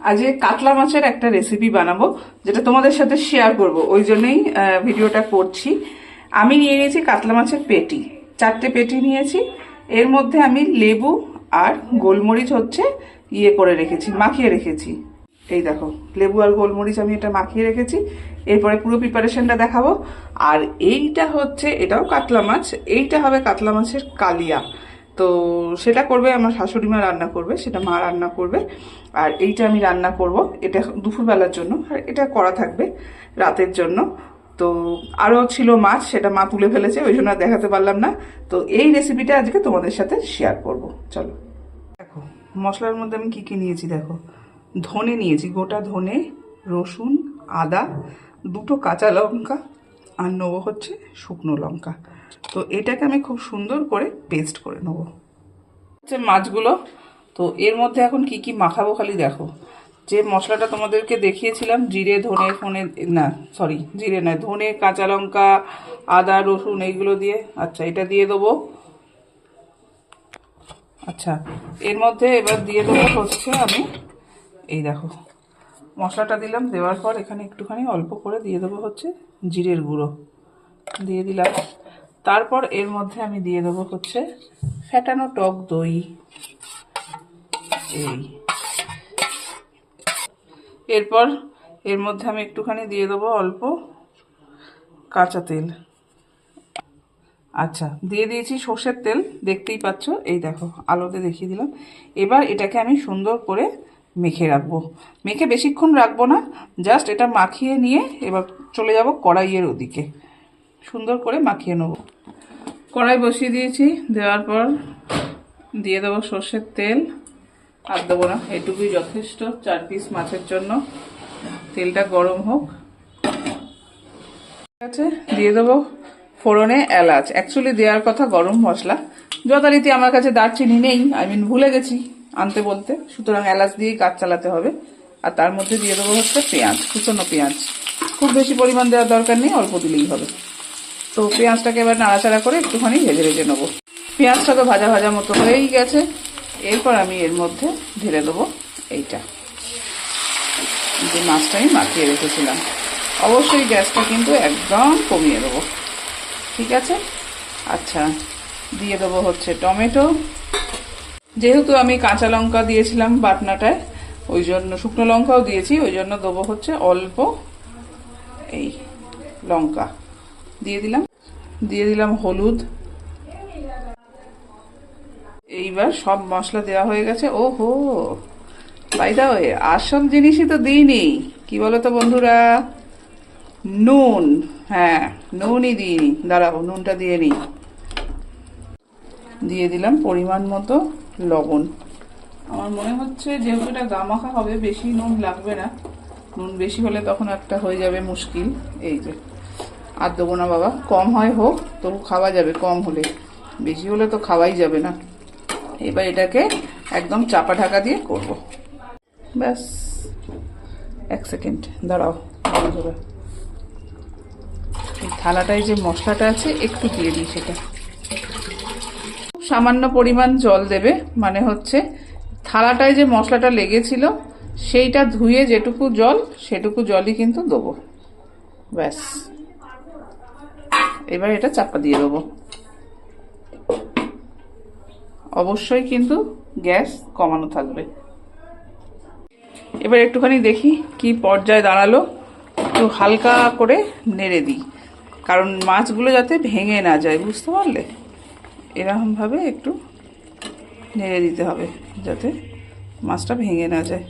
আজ কাতলা মাছের একটা রেসিপি বানাবো, যেটা তোমাদের সাথে শেয়ার করব। ওই জন্যই ভিডিওটা করছি। আমি নিয়ে নিয়েছি কাতলা মাছের পেটি। চারটে পেটি নিয়েছি। এর মধ্যে আমি লেবু আর গোলমরিচ হচ্ছে ইয়ে করে রেখেছি, মাখিয়ে রেখেছি। এই দেখো, লেবু আর গোলমরিচ আমি এটা মাখিয়ে রেখেছি। এরপরে পুরো প্রিপারেশনটা দেখাবো। আর এইটা হচ্ছে, এটাও কাতলা মাছ, এইটা হবে কাতলা মাছের কালিয়া। তো সেটা করবে, আমার শাশুড়ি মা রান্না করবে, সেটা মা রান্না করবে। আর এইটা আমি রান্না করব, এটা দুপুরবেলার জন্য, আর এটা করা থাকবে রাতের জন্য। তো আরও ছিল মাছ, সেটা মা তুলে ফেলেছে, ওই জন্য দেখাতে পারলাম না। তো এই রেসিপিটা আজকে তোমাদের সাথে শেয়ার করব, চলো। দেখো, মশলার মধ্যে আমি কি কি নিয়েছি, দেখো। ধনে নিয়েছি, গোটা ধনে, রসুন, আদা, দুটো কাঁচা লঙ্কা, আর নেব হচ্ছে শুকনো লঙ্কা। তো এটাকে আমি খুব সুন্দর করে পেস্ট করে নেব। হচ্ছে মাছগুলো, তো এর মধ্যে এখন কি কি মাখাবো খালি দেখো। যে মশলাটা তোমাদেরকে দেখিয়েছিলাম, জিরে, ধনে, ফোনে, না সরি জিরে নয়, ধনে, কাঁচা লঙ্কা, আদা, রসুন, এইগুলো দিয়ে আচ্ছা এটা দিয়ে দেবো। আচ্ছা এর মধ্যে এবার দিয়ে দেবো হচ্ছে আমি, এই দেখো, মশলাটা দিলাম, দেওয়ার পর এখানে একটুখানি অল্প করে দিয়ে দেবো হচ্ছে জিরের গুঁড়ো। দিয়ে দিলাম। তারপর এর মধ্যে আমি দিয়ে দেবো হচ্ছে ফ্যাটানো টক দই। এই। এরপর এর মধ্যে আমি একটুখানি দিয়ে দেবো অল্প কাঁচা তেল। আচ্ছা দিয়ে দিয়েছি সর্ষের তেল, দেখতেই পাচ্ছ? এই দেখো, আলোতে দেখিয়ে দিলাম। এবার এটাকে আমি সুন্দর করে মেখে রাখব। মেখে বেশিক্ষণ রাখব না, জাস্ট এটা মাখিয়ে নিয়ে এবার চলে যাব কড়াইয়ের ওদিকে। সুন্দর করে মাখিয়ে নেব। কড়াই বসিয়ে দিয়েছি, দেওয়ার পর দিয়ে দেবো সর্ষের তেল। আর দেবো না, এটুকুই যথেষ্ট, চার পিস মাছের জন্য। তেলটা গরম হোক। ঠিক আছে, দিয়ে দেবো ফোড়নে এলাচ। অ্যাকচুয়ালি দেওয়ার কথা গরম মশলা। যথারীতি আমার কাছে দারচিনি নেই আই মিন ভুলে গেছি আনতে বলতে। সুতরাং এলাচ দিয়েই কাজ চালাতে হবে। আর তার মধ্যে দিয়ে দেবো হচ্ছে পেঁয়াজ, কুচনো পেঁয়াজ। খুব বেশি পরিমাণ দেওয়ার দরকার নেই, অল্প দিলেই হবে। তো পেঁয়াজটাকে এবার নাড়াচাড়া করে একটুখানি ভেজে ভেজে নেব। পেঁয়াজটা তো ভাজা ভাজা মতো হয়েই গেছে। এরপর আমি এর মধ্যে ঢেলে দেবো এইটা। যে মাছটা আমি মাখিয়ে রেখেছিলাম। অবশ্যই গ্যাসটা কিন্তু একদম কমিয়ে দেবো। ঠিক আছে? আচ্ছা দিয়ে দেবো হচ্ছে টমেটো। যেহেতু আমি কাঁচা লঙ্কা দিয়েছিলাম বাটনাটায়, ওই জন্য শুকনো লঙ্কাও দিয়েছি, ওই জন্য দেবো হচ্ছে অল্প এই লঙ্কা। দিয়ে দিলাম। দিয়ে দিলাম হলুদ। এইবার সব মশলা দেওয়া হয়ে গেছে। ও হো বাইদা ওয়ে আসল জিনিসই তো দিইনি। কি বলো তো বন্ধুরা? নুন। হ্যাঁ নুনই দিইনি। দাঁড়াবো নুনটা দিয়ে নিই। দিয়ে দিলাম পরিমাণ মতো লবণ। আমার মনে হচ্ছে যেহেতু এটা গামাখা হবে, বেশি নুন লাগবে না। নুন বেশি হলে তখন একটা হয়ে যাবে মুশকিল। এই যে। আর দেবো না বাবা, কম হয় হোক, তবু খাওয়া যাবে, কম হলে। বেশি হলে তো খাওয়াই যাবে না। এবার এটাকে একদম চাপা ঢাকা দিয়ে করব। ব্যাস, এক সেকেন্ড, দাঁড়াও এই থালাটায় যে মশলাটা আছে, একটু দিয়ে দিই সেটা। খুব সামান্য পরিমাণ জল দেবে মানে হচ্ছে থালাটায় যে মশলাটা লেগেছিল, সেইটা ধুয়ে যেটুকু জল, সেটুকু জলই কিন্তু দেবো। ব্যাস। এবার এটা চাপা দিয়ে দেবো। অবশ্যই কিন্তু গ্যাস কমানো থাকবে। এবার একটুখানি দেখি কি পর্যায়ে দাঁড়াল। একটু হালকা করে নেড়ে দিই। কারণ মাছগুলো যাতে ভেঙে না যায়, বুঝতে পারলে? এরকমভাবে একটু নেড়ে দিতে হবে যাতে মাছটা ভেঙে না যায়।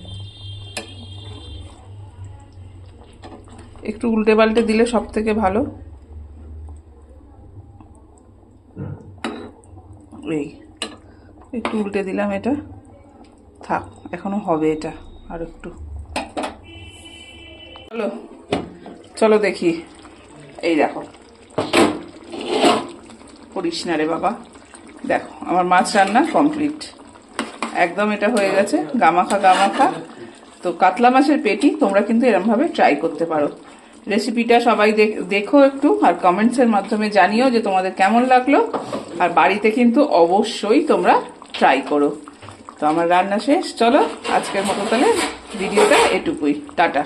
একটু উল্টে পাল্টে দিলে সব থেকে ভালো। এই একটু উল্টে দিলাম এটা। থাক, এখনও হবে এটা আর একটু। চলো চলো দেখি। এই দেখো। করিস না রে বাবা। দেখো, আমার মাছ রান্না কমপ্লিট একদম এটা হয়ে গেছে, গামাখা গামাখা। তো কাতলা মাছের পেটি তোমরা কিন্তু এরমভাবে ট্রাই করতে পারো। রেসিপিটা সবাই দেখ- দেখো একটু আর কমেন্টসের মাধ্যমে জানিও যে তোমাদের কেমন লাগল। আর বাড়িতে কিন্তু অবশ্যই তোমরা ট্রাই করো। তো আমার রান্না শেষ। চলো আজকের মতো তাহলে ভিডিওটা এটুকুই। টাটা।